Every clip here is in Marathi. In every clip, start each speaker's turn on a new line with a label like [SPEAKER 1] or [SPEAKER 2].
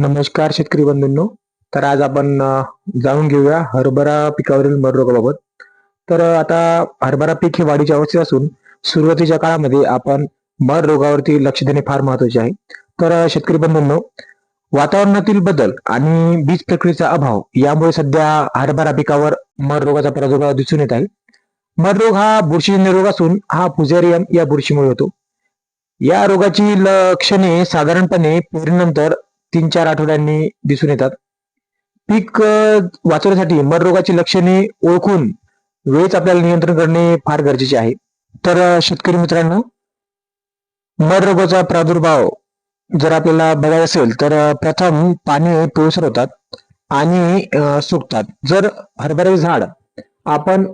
[SPEAKER 1] नमस्कार शेतकरी बंधूंनो. तर आज आपण जाणून घेऊया हरभरा पिकावरील मररोगाबाबत तर आता हरभरा पीक हे वाढीच्या अवस्थेत असून सुरुवातीच्या काळामध्ये आपण मर रोगावरती लक्ष देणे फार महत्त्वाचे आहे. तर शेतकरी बंधूंनो वातावरणातील बदल आणि बीज प्रक्रियेचा अभाव यामुळे सध्या हरभरा पिकावर मर रोगाचा प्रादुर्भाव दिसून येत आहे. मर रोग हा बुरशीजन्य रोग असून हा फुजेरियम या बुरशीमुळे होतो. या रोगाची लक्षणे साधारणपणे पेरणीनंतर तीन चार आठवड्यांनी दिसून येतात. पीक वाचवण्यासाठी मर रोगाची लक्षणे ओळखून वेळेत आपल्याला नियंत्रण करणे फार गरजेचे आहे. तर शेतकरी मित्रांनो मर रोगाचा प्रादुर्भाव जर आपल्याला बघायचा असेल तर प्रथम पाने पिळसर होतात आणि सुकतात. जर हरभऱ्याचे झाड आपण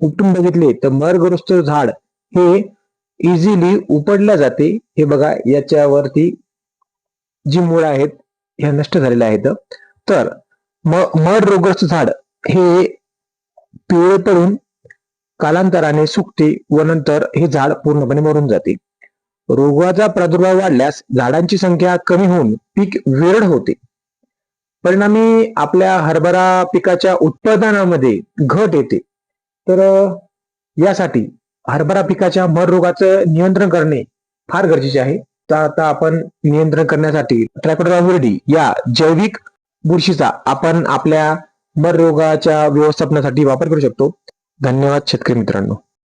[SPEAKER 1] उपटून बघितले तर मरग्रस्त झाड हे इझिली उपडल्या जाते. हे बघा याच्यावरती जी मुळं आहेत ह्या नष्ट झालेल्या आहेत तर म मर झाड हे पिवळे पडून कालांतराने सुकते व नंतर हे झाड पूर्णपणे मरून जाते. रोगाचा प्रादुर्भाव वाढल्यास झाडांची संख्या कमी होऊन पीक वेरड होते. परिणामी आपल्या हरभरा पिकाच्या उत्पादनामध्ये घट येते. तर यासाठी हरभरा पिकाच्या मर रोगाचं नियंत्रण करणे फार गरजेचे आहे. आता आपण नियंत्रण करण्यासाठी ट्रॅकोडोरा या जैविक बुरशीचा आपण आपल्या मर रोगाच्या व्यवस्थापनासाठी वापर करू शकतो. धन्यवाद शेतकरी मित्रांनो.